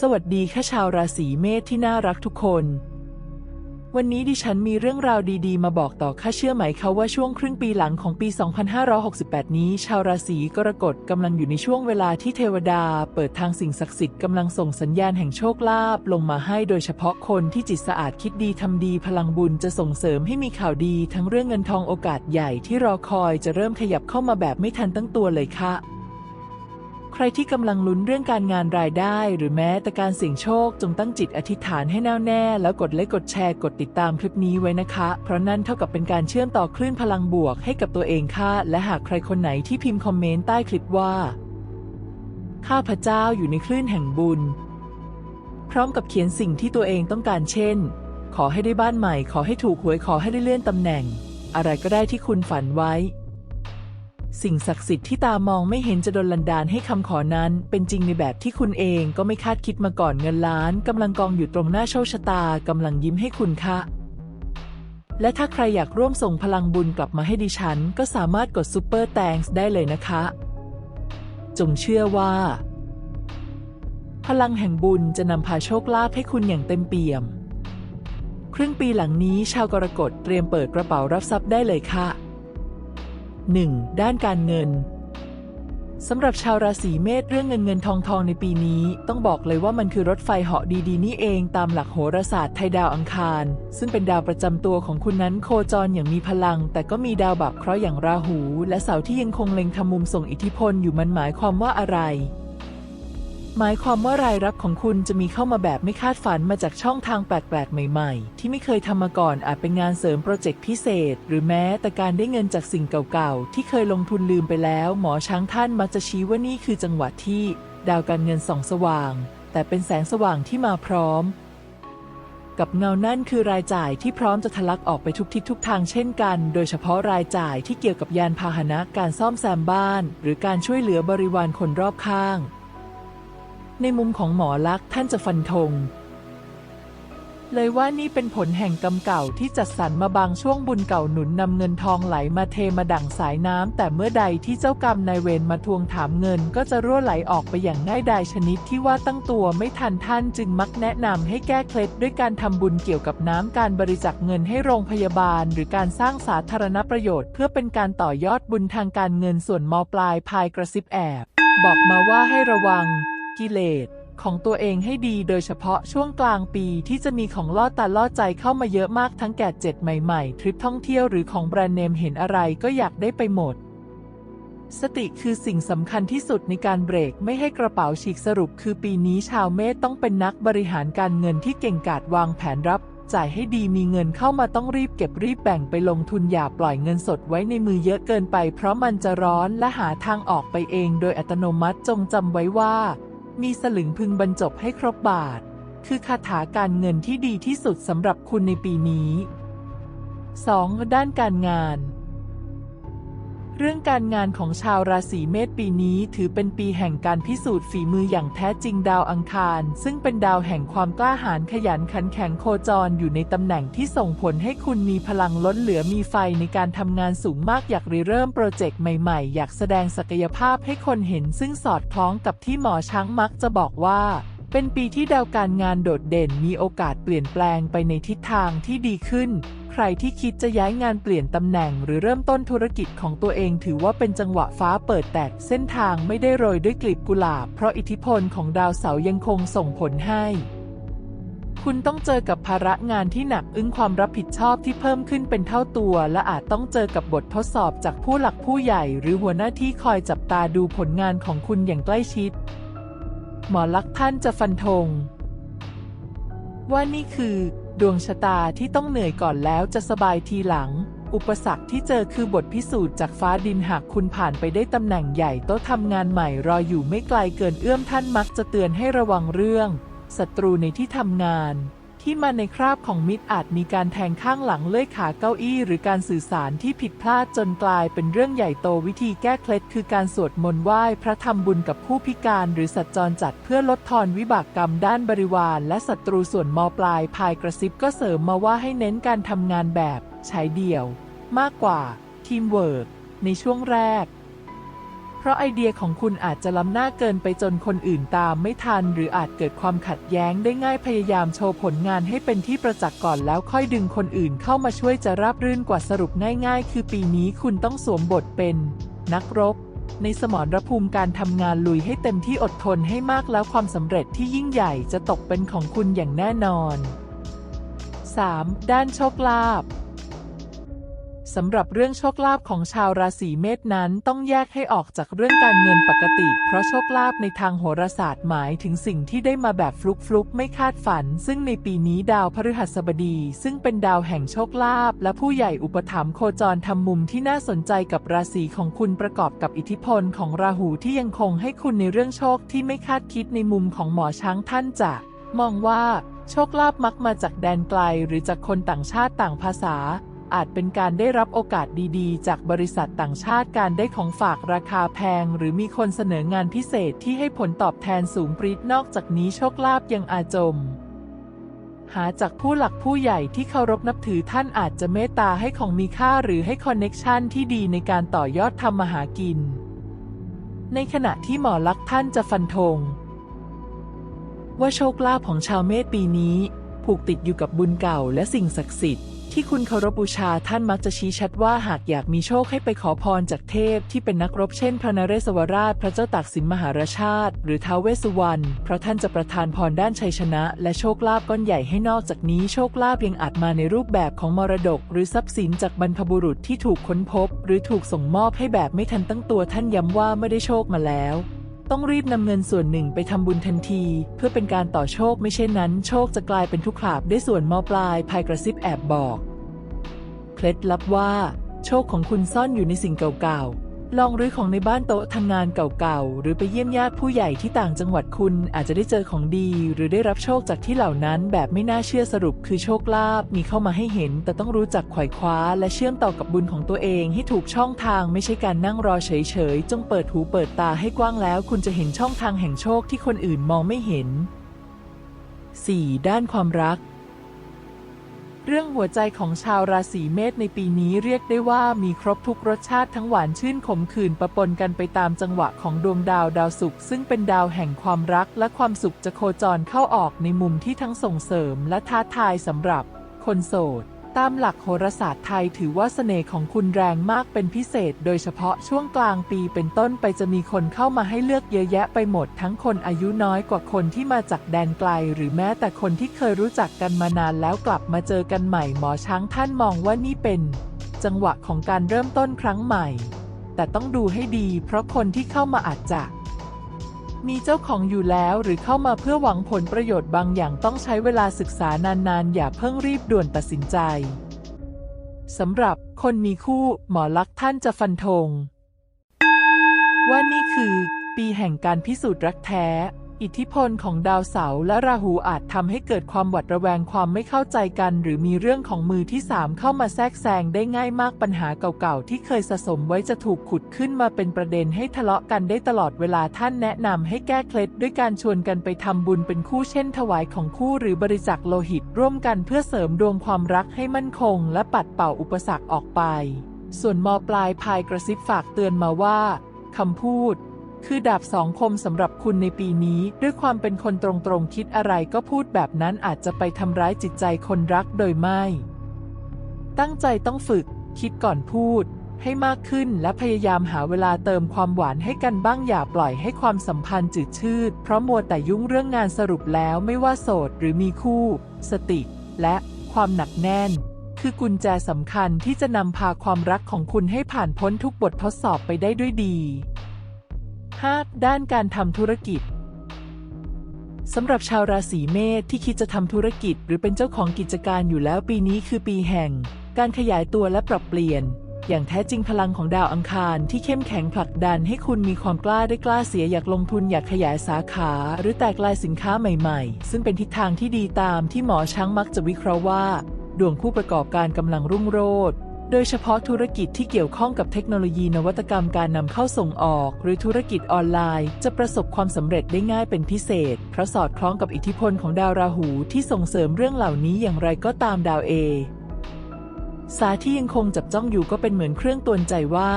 สวัสดีค่ะชาวราศีเมษที่น่ารักทุกคน วันนี้ดิฉันมีเรื่องราวดีๆ มาบอกต่อค่ะเชื่อไหมคะว่าช่วงครึ่งปีหลังของปี 2568 นี้ ชาวราศีกรกฎกำลังอยู่ในช่วงเวลาที่เทวดา เปิดทางสิ่งศักดิ์สิทธิ์กำลังส่งสัญญาณแห่งโชคลาภลงมาให้โดยเฉพาะคนที่จิตสะอาดคิดดีทำดีพลังบุญจะส่งเสริมให้มีข่าวดี ทั้งเรื่องเงินทองโอกาสใหญ่ที่รอคอยจะเริ่มขยับเข้ามาแบบไม่ทันตั้งตัวเลยค่ะ ใครที่กำลังลุ้นเรื่องการงานรายได้ หรือแม้แต่การเสี่ยงโชคจงตั้งจิตอธิษฐานให้แน่วแน่แล้วกดไลค์กดแชร์กดติดตามคลิปนี้ไว้นะคะ เพราะนั่นเท่ากับเป็นการเชื่อมต่อคลื่นพลังบวกให้กับตัวเองค่ะ และหากใครคนไหนที่พิมพ์คอมเมนต์ใต้คลิปว่า ข้าพเจ้าอยู่ในคลื่นแห่งบุญ พร้อมกับเขียนสิ่งที่ตัวเองต้องการเช่น ขอให้ได้บ้านใหม่ ขอให้ถูกหวยขอให้ได้เลื่อนตำแหน่ง อะไรก็ได้ที่คุณฝันไว้ สิ่งศักดิ์สิทธิ์ที่ตามองไม่เห็นจะดลลันดานให้คำขอนั้น เป็นจริงในแบบที่คุณเองก็ไม่คาดคิดมาก่อนเงินล้านกำลังกองอยู่ตรงหน้าโชคชะตากำลังยิ้มให้คุณค่ะ และถ้าใครอยากร่วมส่งพลังบุญกลับมาให้ดิฉัน ก็สามารถกดซูเปอร์แตงส์ได้เลยนะคะ จงเชื่อว่า พลังแห่งบุญจะนำพาโชคลาภให้คุณอย่างเต็มเปี่ยม ครึ่งปีหลังนี้ชาวกรกฎเตรียมเปิดกระเป๋ารับทรัพย์ได้เลยค่ะ 1. ด้านการเงินสำหรับชาวราศีเมษเรื่องเงินเงินทองทองในปีนี้ ต้องบอกเลยว่ามันคือรถไฟเหาะดีๆ นี่เองตามหลักโหราศาสตร์ไทยดาวอังคาร ซึ่งเป็นดาวประจำตัวของคุณนั้นโคจรอย่างมีพลัง แต่ก็มีดาวบับเคราะห์อย่างราหู และเสาที่ยังคงเล็งทำมุมส่งอิทธิพลอยู่มันหมายความว่าอะไร หมายความว่ารายรับของคุณจะมีเข้ามาแบบไม่คาดฝันมาจากช่องทางแปลกๆ ใหม่ๆ ที่ไม่เคยทำมาก่อนอาจเป็นงานเสริมโปรเจกต์พิเศษ หรือแม้แต่การได้เงินจากสิ่งเก่าๆ ที่เคยลงทุนลืมไปแล้ว หมอช้างท่านมักจะชี้ว่านี่คือจังหวะที่ ดาวการเงินส่องสว่าง แต่เป็นแสงสว่างที่มาพร้อม กับเงานั่นคือรายจ่ายที่พร้อมจะทะลักออกไปทุกทิศทุกทางเช่นกัน โดยเฉพาะรายจ่ายที่เกี่ยวกับยานพาหนะการซ่อมแซมบ้าน หรือการช่วยเหลือบริวารคนรอบข้าง ในมุมของหมอลักษ์ท่านจะฟันธง เลยว่านี่เป็นผลแห่งกรรมเก่าที่จัดสรรมาบางช่วงบุญเก่าหนุนนำเงินทองไหลมาเทมาดั่งสายน้ำแต่เมื่อใดที่เจ้ากรรมนายเวรมาทวงถามเงิน ก็จะรั่วไหลออกไปอย่างง่ายดายชนิดที่ว่าตั้งตัวไม่ทันท่านจึงมักแนะนำให้แก้เคล็ดด้วยการทำบุญเกี่ยวกับน้ำการบริจาคเงินให้โรงพยาบาล หรือการสร้างสาธารณประโยชน์ เพื่อเป็นการต่อยอดบุญทางการเงินส่วนมปลายพายกระซิบแอบ บอกมาว่าให้ระวัง กิเลสของตัวเองให้ดีโดยเฉพาะช่วงกลางปีที่จะมีของล่อตาล่อใจเข้ามาเยอะมากทั้งแก่เจ็ดใหม่ๆ ทริปท่องเที่ยวหรือของแบรนด์เนมเห็นอะไรก็อยากได้ไปหมด สติคือสิ่งสำคัญที่สุดในการเบรกไม่ให้กระเป๋าฉีกสรุปคือปีนี้ชาวเมษต้องเป็นนักบริหารการเงินที่เก่งกาจวางแผนรับ จ่ายให้ดีมีเงินเข้ามาต้องรีบเก็บรีบแบ่งไปลงทุนอย่าปล่อยเงินสดไว้ในมือเยอะเกินไป เพราะมันจะร้อนและหาทางออกไปเองโดยอัตโนมัติจงจำไว้ว่า มีสลึงพึงบรรจบให้ครบบาท คือคาถาการเงินที่ดีที่สุดสำหรับคุณในปีนี้ 2. ด้านการงาน เรื่องการงานของชาวราศีเมษปีนี้ถือเป็นปีแห่งการพิสูจน์ฝีมืออย่างแท้จริงดาวอังคาร ซึ่งเป็นดาวแห่งความกล้าหาญขยันขันแข็งโคจรอยู่ในตำแหน่งที่ส่งผลให้คุณมีพลังล้นเหลือมีไฟในการทำงานสูงมากอยากริเริ่มโปรเจกต์ใหม่ๆ อยากแสดงศักยภาพให้คนเห็นซึ่งสอดคล้องกับที่หมอช้างมักจะบอกว่า เป็นปีที่ดาวการงานโดดเด่นมีโอกาสเปลี่ยนแปลงไปในทิศทางที่ดีขึ้น ใครที่คิดจะย้ายงานเปลี่ยนตำแหน่งหรือเริ่มต้นธุรกิจของตัวเองถือว่าเป็นจังหวะฟ้าเปิดแตกเส้นทางไม่ได้โรยด้วยกลีบกุหลาบ เพราะอิทธิพลของดาวเสาร์ยังคงส่งผลให้ คุณต้องเจอกับภาระงานที่หนักอึ้งความรับผิดชอบที่เพิ่มขึ้นเป็นเท่าตัว และอาจต้องเจอกับบททดสอบจากผู้หลักผู้ใหญ่ หรือหัวหน้าที่คอยจับตาดูผลงานของคุณอย่างใกล้ชิด หมอลักษ์ท่านจะฟันธง ว่านี่คือ ดวงชะตาที่ต้องเหนื่อยก่อนแล้วจะสบายทีหลัง อุปสรรคที่เจอคือบทพิสูจน์จากฟ้าดินหากคุณผ่านไปได้ตำแหน่งใหญ่โต๊ะทำงานใหม่รออยู่ไม่ไกลเกินเอื้อมท่านมักจะเตือนให้ระวังเรื่องศัตรูในที่ทำงาน ที่มาในคราบของมิตรอาจมีการแทงข้างหลังเลื่อยขาเก้าอี้หรือการสื่อสารที่ผิดพลาดจนกลายเป็นเรื่องใหญ่โตวิธีแก้เคล็ดคือการสวดมนต์ไหว้พระทำบุญกับผู้พิการหรือสัตว์จรจัดเพื่อลดทอนวิบากกรรมด้านบริวารและศัตรูส่วนมอปลายพายกระซิบก็เสริมมาว่าให้เน้นการทำงานแบบใช้เดี่ยว มากกว่าทีมเวิร์กในช่วงแรก เพเพราะไอเดียของคุณอาจจะล้ำหน้าเกินไปจนคนอื่นตามไม่ทัน หรืออาจเกิดความขัดแย้งได้ง่ายพยายามโชว์ผลงานให้เป็นที่ประจักษ์ก่อนแล้วค่อยดึงคนอื่นเข้ามาช่วยจะราบรื่นกว่าสรุปง่าย ๆ คือปีนี้คุณต้องสวมบทเป็น นักรบในสมรภูมิการทำงานลุยให้เต็มที่อดทนให้มากแล้วความสำเร็จที่ยิ่งใหญ่จะตกเป็นของคุณอย่างแน่นอน 3. ด้านโชคลาภ สำหรับเรื่องโชคลาภของชาวราศีเมษนั้นต้องแยกให้ออกจากเรื่องการเงินปกติ เพราะโชคลาภในทางโหราศาสตร์หมายถึงสิ่งที่ได้มาแบบฟลุกๆ ไม่คาดฝัน ซึ่งในปีนี้ดาวพฤหัสบดี ซึ่งเป็นดาวแห่งโชคลาภและผู้ใหญ่อุปถัมภ์โคจรทำมุมที่น่าสนใจกับราศีของคุณประกอบกับอิทธิพลของราหูที่ยังคงให้คุณในเรื่องโชคที่ไม่คาดคิดในมุมของหมอช้างท่านจะมองว่าโชคลาภมักมาจากแดนไกลหรือจากคนต่างชาติต่างภาษา อาจเป็นการได้รับโอกาสดีๆ จากบริษัทต่างชาติการได้ของฝากราคาแพง หรือมีคนเสนองานพิเศษที่ให้ผลตอบแทนสูงปรีดนอกจากนี้โชคลาภยังอาจม หาจากผู้หลักผู้ใหญ่ที่เคารพนับถือท่านอาจจะเมตตาให้ของมีค่าหรือให้คอนเน็กชันที่ดีในการต่อยอดทำมาหากิน ในขณะที่หมอลักท่านจะฟันธงว่าโชคลาภของชาวเมษปีนี้ ผูกติดอยู่กับบุญเก่าและสิ่งศักดิ์สิทธิ์ ที่คุณเคารพบูชาท่านมักจะชี้ชัดว่าหากอยากมีโชคให้ไปขอพรจากเทพที่เป็นนักรบเช่น พระนเรศวราช พระเจ้าตากสินมหาราชาติ หรือท้าวเวสสุวรรณเพราะท่านจะประทานพรด้านชัยชนะ และโชคลาภก้อนใหญ่ให้นอกจากนี้โชคลาภยังอาจมาในรูปแบบของมรดก หรือทรัพย์สินจากบรรพบุรุษที่ถูกค้นพบ หรือถูกส่งมอบให้แบบไม่ทันตั้งตัวท่านย้ำว่าไม่ได้โชคมาแล้ว ต้องรีบนำเงินส่วนหนึ่งไปทำบุญทันที เพื่อเป็นการต่อโชคไม่เช่นนั้น โชคจะกลายเป็นทุกขลาบได้ส่วนมอปลายภายกระซิบแอบบอก เคล็ดลับว่า โชคของคุณซ่อนอยู่ในสิ่งเก่าๆ ลองรื้อของในบ้านโต๊ะทำงานเก่าๆ หรือไปเยี่ยมญาติผู้ใหญ่ที่ต่างจังหวัดคุณอาจจะได้เจอของดี หรือได้รับโชคจากที่เหล่านั้นแบบไม่น่าเชื่อสรุปคือโชคลาภมีเข้ามาให้เห็น แต่ต้องรู้จักขว่คว้า และเชื่อมต่อกับบุญของตัวเองให้ถูกช่องทางไม่ใช่การนั่งรอเฉยๆ จงเปิดหูเปิดตาให้กว้างแล้ว คุณจะเห็นช่องทางแห่งโชคที่คนอื่นมองไม่เห็น 4. ด้านความรัก เรื่องหัวใจของชาวราศีเมษในปีนี้เรียกได้ว่ามีครบทุกรสชาติทั้งหวานชื่นขมขื่นปะปนกันไปตามจังหวะของดวงดาวดาวศุกร์ซึ่งเป็นดาวแห่งความรักและความสุขจะโคจรเข้าออกในมุมที่ทั้งส่งเสริมและท้าทายสำหรับคนโสด ตามหลักโหราศาสตร์ไทยถือว่าเสน่ห์ของคุณแรงมากเป็นพิเศษ โดยเฉพาะช่วงกลางปีเป็นต้นไปจะมีคนเข้ามาให้เลือกเยอะแยะไปหมด ทั้งคนอายุน้อยกว่าคนที่มาจากแดนไกล หรือแม้แต่คนที่เคยรู้จักกันมานานแล้วกลับมาเจอกันใหม่หมอช้างท่านมองว่านี่เป็น จังหวะของการเริ่มต้นครั้งใหม่ แต่ต้องดูให้ดี เพราะคนที่เข้ามาอาจจะ มีเจ้าของอยู่แล้วหรือเข้ามาเพื่อหวังผลประโยชน์บางอย่างต้องใช้เวลาศึกษานานๆ อย่าเพิ่งรีบด่วนตัดสินใจสำหรับคนมีคู่หมอลักษ์ท่านจะฟันธงว่านี่คือ ปีแห่งการพิสูจน์รักแท้ อิทธิพลของดาวเสาร์และราหูอาจทำให้เกิดความหวัดระแวงความไม่เข้าใจกัน หรือมีเรื่องของมือที่สามเข้ามาแทรกแซงได้ง่ายมากปัญหาเก่าๆ ที่เคยสะสมไว้จะถูกขุดขึ้นมาเป็นประเด็นให้ทะเลาะกันได้ตลอดเวลาท่านแนะนำให้แก้เคล็ดด้วยการชวนกันไปทำบุญเป็นคู่เช่น ถวายของคู่หรือบริจาคโลหิตร่วมกันเพื่อเสริมดวงความรักให้มั่นคง และปัดเป่าอุปสรรคออกไป ส่วนมปลายพายกระซิบฝากเตือนมาว่าคำพูด คือดาบสองคมสำหรับคุณในปีนี้ ด้วยความเป็นคนตรงๆคิดอะไรก็พูดแบบนั้นอาจจะไปทำร้ายจิตใจคนรักโดยไม่ ตั้งใจต้องฝึก คิดก่อนพูด ให้มากขึ้นและพยายามหาเวลาเติมความหวานให้กันบ้างอย่าปล่อยให้ความสัมพันธ์จืดชืด เพราะมัวแต่ยุ่งเรื่องงานสรุปแล้วไม่ว่าโสดหรือมีคู่ สติ และความหนักแน่น คือกุญแจสำคัญที่จะนำพาความรักของคุณให้ผ่านพ้นทุกบททดสอบไปได้ด้วยดี 5. ด้านการทำธุรกิจสำหรับชาวราศีเมษที่คิดจะทำธุรกิจหรือเป็นเจ้าของกิจการอยู่แล้วปีนี้คือปีแห่ง การขยายตัวและปรับเปลี่ยน อย่างแท้จริงพลังของดาวอังคารที่เข้มแข็งผลักดันให้คุณมีความกล้าได้กล้าเสียอยากลงทุนอยากขยายสาขา หรือแตกลายสินค้าใหม่ๆ ซึ่งเป็นทิศทางที่ดีตามที่หมอช้างมักจะวิเคราะห์ว่า ดวงผู้ประกอบการกำลังรุ่งโรจน์ โดยเฉพาะธุรกิจที่เกี่ยวข้องกับเทคโนโลยีนวัตกรรมการนำเข้าส่งออก หรือธุรกิจออนไลน์ จะประสบความสำเร็จได้ง่ายเป็นพิเศษ เพราะสอดคล้องกับอิทธิพลของดาวราหูที่ส่งเสริมเรื่องเหล่านี้อย่างไรก็ตามดาวเอสาที่ยังคงจับจ้องอยู่ก็เป็นเหมือนเครื่องตือนใจว่า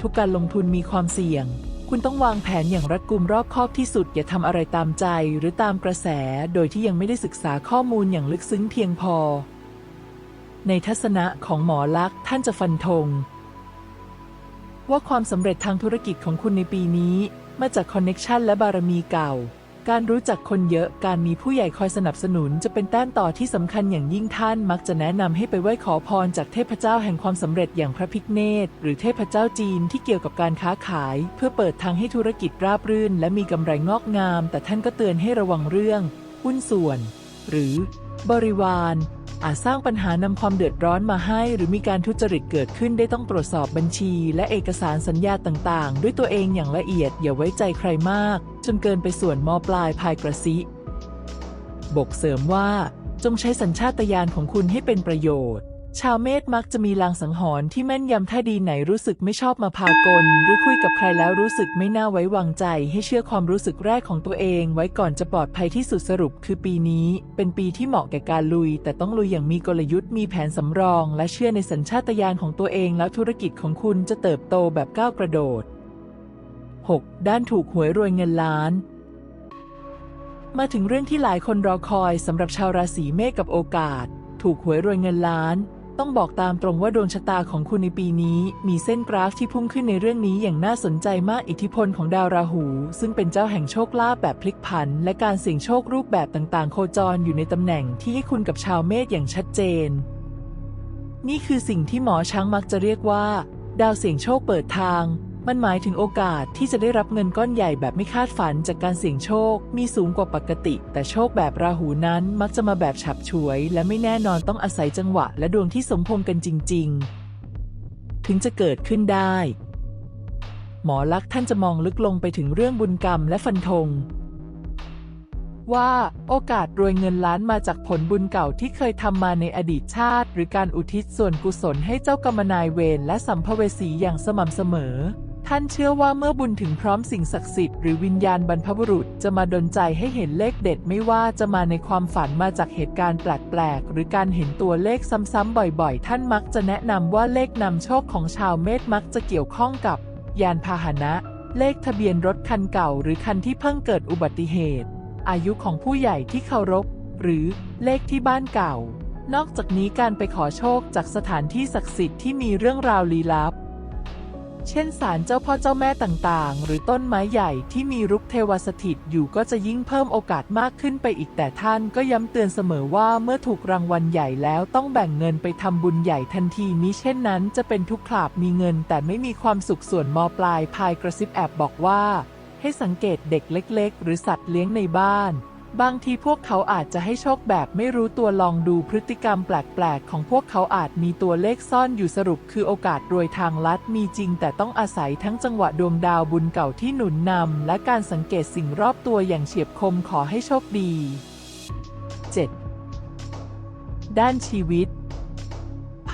ทุกการลงทุนมีความเสี่ยง คุณต้องวางแผนอย่างรัดกุมรอบคอบที่สุด อย่าทำอะไรตามใจหรือตามกระแส โดยที่ยังไม่ได้ศึกษาข้อมูลอย่างลึกซึ้งเพียงพอ ในทัศนะของหมอลักษ์ท่านจะฟันธงว่าความสำเร็จทางธุรกิจของคุณในปีนี้ มาจากคอนเน็ชันและบารมีเก่า การรู้จักคนเยอะ การมีผู้ใหญ่คอยสนับสนุนจะเป็นแต้มต่อที่สำคัญอย่างยิ่งท่านมักจะแนะนำให้ไปไหว้ขอพรจากเทพเจ้าแห่งความสำเร็จอย่างพระพิฆเนศหรือเทพเจ้าจีนที่เกี่ยวกับการค้าขาย เพื่อเปิดทางให้ธุรกิจราบรื่น และมีกำไรงอกงาม แต่ท่านก็เตือนให้ระวังเรื่องหุ้นส่วน หรือบริวาร อาจสร้างปัญหานำความเดือดร้อนมาให้ หรือมีการทุจริตเกิดขึ้นได้ต้องตรวจสอบบัญชี และเอกสารสัญญาต่างๆ ด้วยตัวเองอย่างละเอียด อย่าไว้ใจใครมาก จนเกินไปส่วนมปลายพายกระซิบกเสริมว่า จงใช้สัญชาตญาณของคุณให้เป็นประโยชน์ ชาวเมษมักจะมีลางสังหรณ์ที่แม่นยำถ้าดีไหนรู้สึกไม่ชอบมาพากล หรือคุยกับใครแล้วรู้สึกไม่น่าไว้วางใจ ให้เชื่อความรู้สึกแรกของตัวเอง ไว้ก่อนจะปลอดภัยที่สุดสรุป คือปีนี้ เป็นปีที่เหมาะแก่การลุย แต่ต้องลุยอย่างมีกลยุทธ์มีแผนสำรอง และเชื่อในสัญชาตญาณของตัวเอง แล้วธุรกิจของคุณจะเติบโตแบบก้าวกระโดด 6. ด้านถูกหวยรวยเงินล้านมาถึงเรื่องที่หลายคนรอคอยสำหรับชาวราศีเมษกับโอกาส ถูกหวยรวยเงินล้าน ต้องบอกตามตรงว่าดวงชะตาของคุณในปีนี้มีเส้นกราฟที่พุ่งขึ้นในเรื่องนี้อย่างน่าสนใจมากอิทธิพลของดาวราหู ซึ่งเป็นเจ้าแห่งโชคลาภแบบพลิกผัน และการเสี่ยงโชครูปแบบต่างๆ โคจรอยู่ในตำแหน่งที่ให้คุณกับชาวเมษอย่างชัดเจน นี่คือสิ่งที่หมอช้างมักจะเรียกว่า ดาวเสี่ยงโชคเปิดทาง มันหมายถึงโอกาสที่จะได้รับเงินก้อนใหญ่แบบไม่คาดฝันจากการเสี่ยงโชค มีสูงกว่าปกติ แต่โชคแบบราหูนั้นมักจะมาแบบฉับฉวย และไม่แน่นอนต้องอาศัยจังหวะ และดวงที่สมพงกันจริง ๆ ถึงจะเกิดขึ้นได้ หมอลักษณ์ท่านจะมองลึกลงไปถึงเรื่องบุญกรรมและฟันธงว่าโอกาสรวยเงินล้านมาจากผลบุญเก่าที่เคยทำมาในอดีตชาติ หรือการอุทิศส่วนกุศลให้เจ้ากรรมนายเวรและสัมภเวสีอย่างสม่ำเสมอ ท่านเชื่อว่าเมื่อบุญถึงพร้อมสิ่งศักดิ์สิทธิ์หรือวิญญาณบรรพบุรุษจะมาดลใจให้เห็นเลขเด็ดไม่ว่าจะมาในความฝันมาจากเหตุการณ์แปลกๆ หรือการเห็นตัวเลขซ้ำๆบ่อยๆ ท่านมักจะแนะนำว่าเลขนำโชคของชาวเมษมักจะเกี่ยวข้องกับ ยานพาหนะ เลขทะเบียนรถคันเก่า หรือคันที่เพิ่งเกิดอุบัติเหตุ อายุของผู้ใหญ่ที่เคารพ หรือเลขที่บ้านเก่า นอกจากนี้การไปขอโชคจากสถานที่ศักดิ์สิทธิ์ที่มีเรื่องราวลี้ลับ เช่นศาลเจ้าพ่อเจ้าแม่ต่างๆ หรือต้นไม้ใหญ่ที่มีรุกเทวสถิตอยู่ก็จะยิ่งเพิ่มโอกาสมากขึ้นไปอีกแต่ท่านก็ย้ำเตือนเสมอว่าเมื่อถูกรางวัลใหญ่แล้วต้องแบ่งเงินไปทำบุญใหญ่ทันทีมิเช่นนั้นจะเป็นทุกขลาบมีเงินแต่ไม่มีความสุขส่วนมอปลายพายกระซิบแอบบอกว่า ให้สังเกตเด็กเล็ก ๆ หรือสัตว์เลี้ยงในบ้าน บางทีพวกเขาอาจจะให้โชคแบบไม่รู้ตัวลองดูพฤติกรรมแปลกๆ ของพวกเขาอาจมีตัวเลขซ่อนอยู่สรุปคือโอกาสรวยทางลัดมีจริง แต่ต้องอาศัยทั้งจังหวะดวงดาวบุญเก่าที่หนุนนำ และการสังเกตสิ่งรอบตัวอย่างเฉียบคมขอให้โชคดี 7. ด้านชีวิต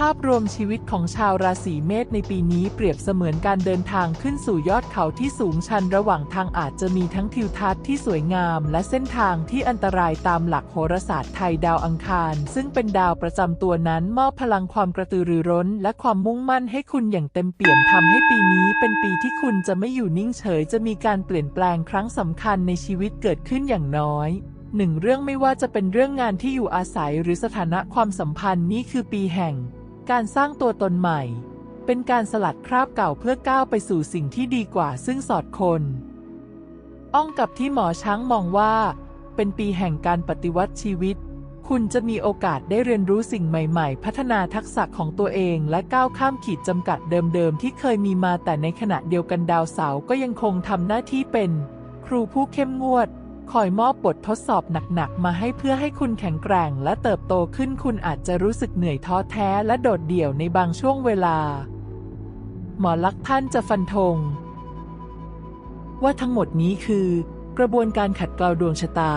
ภาพรวมชีวิตของชาวราศีเมษในปีนี้เปรียบเสมือนการเดินทางขึ้นสู่ยอดเขาที่สูงชันระหว่างทางอาจจะมีทั้งทิวทัศน์ที่สวยงาม และเส้นทางที่อันตรายตามหลักโหราศาสตร์ไทยดาวอังคาร ซึ่งเป็นดาวประจำตัวนั้นมอบพลังความกระตือรือร้น และความมุ่งมั่นให้คุณอย่างเต็มเปี่ยมทำให้ปีนี้ เป็นปีที่คุณจะไม่อยู่นิ่งเฉย จะมีการเปลี่ยนแปลงครั้งสำคัญในชีวิตเกิดขึ้นอย่างน้อยหนึ่งเรื่องไม่ว่าจะเป็นเรื่องงานที่อยู่อาศัยหรือสถานะความสัมพันธ์นี่คือปีแห่ง การสร้างตัวตนใหม่ เป็นการสลัดคราบเก่าเพื่อก้าวไปสู่สิ่งที่ดีกว่าซึ่งสอดคนอ้องกับที่หมอช้างมองว่า เป็นปีแห่งการปฏิวัติชีวิต คุณจะมีโอกาสได้เรียนรู้สิ่งใหม่ๆ พัฒนาทักษะของตัวเองและก้าวข้ามขีดจำกัดเดิมๆ ที่เคยมีมาแต่ในขณะเดียวกันดาวเสาร์ก็ยังคงทำหน้าที่เป็น ครูผู้เข้มงวด คอยมอบบททดสอบหนักๆ มาให้เพื่อให้คุณแข็งแกร่งและเติบโตขึ้นคุณอาจจะรู้สึกเหนื่อยท้อแท้และโดดเดี่ยวในบางช่วงเวลา หมอลักท่านจะฟันธง ว่าทั้งหมดนี้คือกระบวนการขัดเกลาดวงชะตา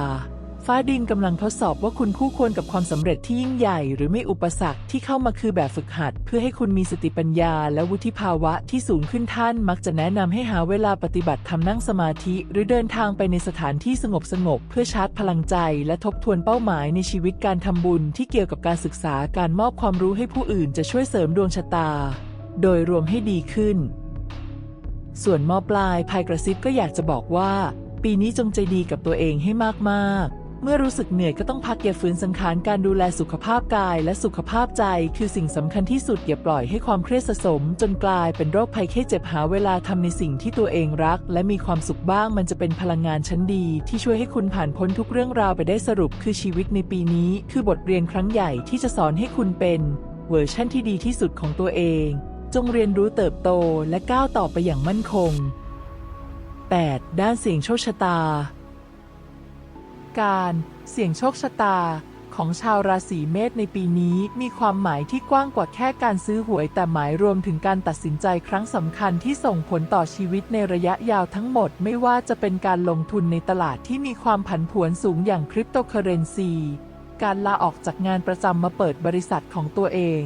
ฟ้าดินกำลังทดสอบว่าคุณคู่ควรกับความสำเร็จที่ยิ่งใหญ่หรือไม่อุปสรรคที่เข้ามาคือแบบฝึกหัด เพื่อให้คุณมีสติปัญญา และวุฒิภาวะที่สูงขึ้นท่าน มักจะแนะนำให้หาเวลาปฏิบัติทำนั่งสมาธิ หรือเดินทางไปในสถานที่สงบสงบเพื่อชาร์จพลังใจ และทบทวนเป้าหมายในชีวิตการทำบุญที่เกี่ยวกับการศึกษาการมอบความรู้ให้ผู้อื่นจะช่วยเสริมดวงชะตา โดยรวมให้ดีขึ้น ส่วนมอปลายภายกระซิบก็อยากจะบอกว่า ปีนี้จงใจดีกับตัวเองให้มากๆ เมื่อรู้สึกเหนื่อยก็ต้องพักอย่าฝืนสังขารการดูแลสุขภาพกายและสุขภาพใจ คือสิ่งสำคัญที่สุดอย่าปล่อยให้ความเครียดสะสม จนกลายเป็นโรคภัยแค่เจ็บหาเวลาทำในสิ่งที่ตัวเองรัก และมีความสุขบ้างมันจะเป็นพลังงานชั้นดี ที่ช่วยให้คุณผ่านพ้นทุกเรื่องราวไปได้สรุป คือชีวิตในปีนี้ คือบทเรียนครั้งใหญ่ที่จะสอนให้คุณเป็น เวอร์ชั่นที่ดีที่สุดของตัวเอง จงเรียนรู้เติบโตและก้าวต่อไปอย่างมั่นคง 8. ด้านเสียงโชคชะตา การเสี่ยงโชคชะตาของชาวราศีเมษในปีนี้มีความหมายที่กว้างกว่าแค่การซื้อหวยแต่หมายรวมถึงการตัดสินใจครั้งสำคัญที่ส่งผลต่อชีวิตในระยะยาวทั้งหมด ไม่ว่าจะเป็นการลงทุนในตลาดที่มีความผันผวนสูงอย่างคริปโตเคอเรนซี การลาออกจากงานประจำมาเปิดบริษัทของตัวเอง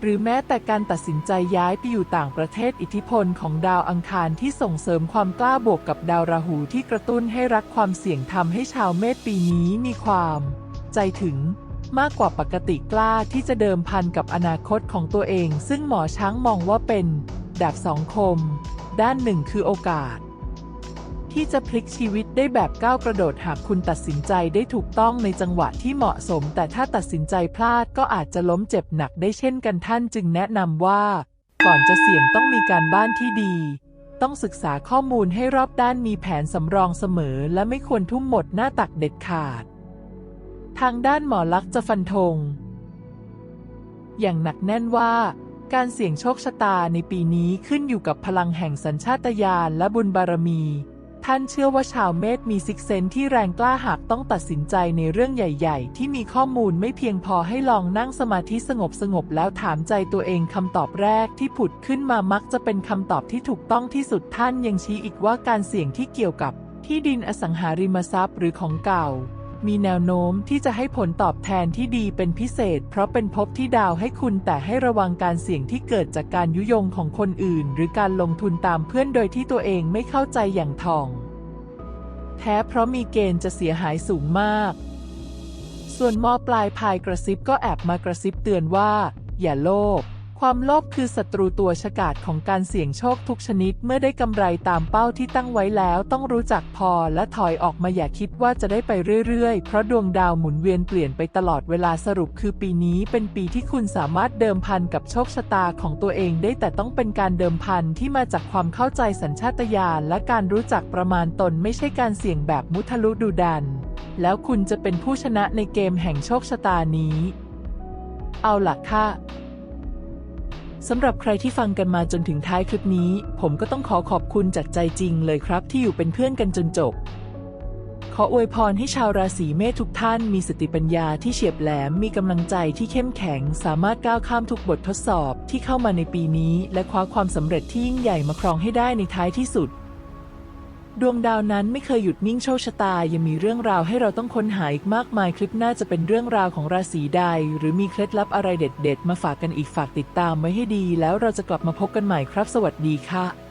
หรือแม้แต่การตัดสินใจย้ายไปอยู่ต่างประเทศอิทธิพลของดาวอังคารที่ส่งเสริมความกล้าบวกกับดาวราหูที่กระตุ้นให้รักความเสี่ยงทำให้ชาวเมษปีนี้มีความ ใจถึงมากกว่าปกติกล้าที่จะเดิมพันกับอนาคตของตัวเอง ซึ่งหมอช้างมองว่าเป็นดาบสองคม ด้านหนึ่งคือโอกาส ที่จะพลิกชีวิตได้แบบก้าวกระโดดหากคุณตัดสินใจได้ถูกต้องในจังหวะที่เหมาะสม แต่ถ้าตัดสินใจพลาดก็อาจจะล้มเจ็บหนักได้เช่นกันท่านจึงแนะนำว่า ก่อนจะเสี่ยงต้องมีการบ้านที่ดี ต้องศึกษาข้อมูลให้รอบด้านมีแผนสำรองเสมอ และไม่ควรทุ่มหมดหน้าตักเด็ดขาด ทางด้านหมอลักษณ์จะฟันธง อย่างหนักแน่นว่าการเสี่ยงโชคชะตาในปีนี้ขึ้นอยู่กับพลังแห่งสัญชาตญาณและบุญบารมี ท่านเชื่อว่าชาวเมธมีซิกเซนที่แรงกล้าหากต้องตัดสินใจในเรื่องใหญ่ๆ ที่มีข้อมูลไม่เพียงพอให้ลองนั่งสมาธิสงบสงบแล้วถามใจตัวเองคำตอบแรกที่ผุดขึ้นมามักจะเป็นคำตอบที่ถูกต้องที่สุดท่านยังชี้อีกว่าการเสี่ยงที่เกี่ยวกับที่ดินอสังหาริมทรัพย์หรือของเก่า มีแนวโน้มที่จะให้ผลตอบแทนที่ดีเป็นพิเศษ เพราะเป็นภพที่ดาวให้คุณแต่ให้ระวังการเสี่ยงที่เกิดจากการยุยงของคนอื่น หรือการลงทุนตามเพื่อนโดยที่ตัวเองไม่เข้าใจอย่างท่อง แท้เพราะมีเกณฑ์จะเสียหายสูงมาก ส่วนมอปลายพายกระซิบก็แอบมากระซิบเตือนว่า อย่าโลภ ความโลภคือศัตรูตัวฉกาจของการเสี่ยงโชคทุกชนิดเมื่อได้กำไรตามเป้าที่ตั้งไว้แล้วต้องรู้จักพอและถอยออกมาอย่าคิดว่าจะได้ไปเรื่อยๆ เพราะดวงดาวหมุนเวียนเปลี่ยนไปตลอดเวลาสรุปคือปีนี้เป็นปีที่คุณสามารถเดิมพันกับโชคชะตาของตัวเองได้แต่ต้องเป็นการเดิมพันที่มาจากความเข้าใจสัญชาตญาณและการรู้จักประมาณตนไม่ใช่การเสี่ยงแบบมุทะลุดูดัน แล้วคุณจะเป็นผู้ชนะในเกมแห่งโชคชะตานี้ เอาล่ะค่ะ สำหรับใครที่ฟังกันมาจนถึงท้ายคลิปนี้ ผมก็ต้องขอขอบคุณจากใจจริงเลยครับที่อยู่เป็นเพื่อนกันจนจบ ขออวยพรให้ชาวราศีเมษทุกท่านมีสติปัญญาที่เฉียบแหลมมีกำลังใจที่เข้มแข็ง สามารถก้าวข้ามทุกบททดสอบที่เข้ามาในปีนี้ และคว้าความสำเร็จที่ยิ่งใหญ่มาครองให้ได้ในท้ายที่สุด ดวงดาวนั้นไม่เคยหยุดนิ่งโชคชะตา ยังมีเรื่องราวให้เราต้องค้นหาอีกมากมายคลิปหน้าจะเป็นเรื่องราวของราศีใด หรือมีเคล็ดลับอะไรเด็ด ๆ มาฝากกันอีกฝากติดตามไว้ให้ดี แล้วเราจะกลับมาพบกันใหม่ครับ สวัสดีค่ะ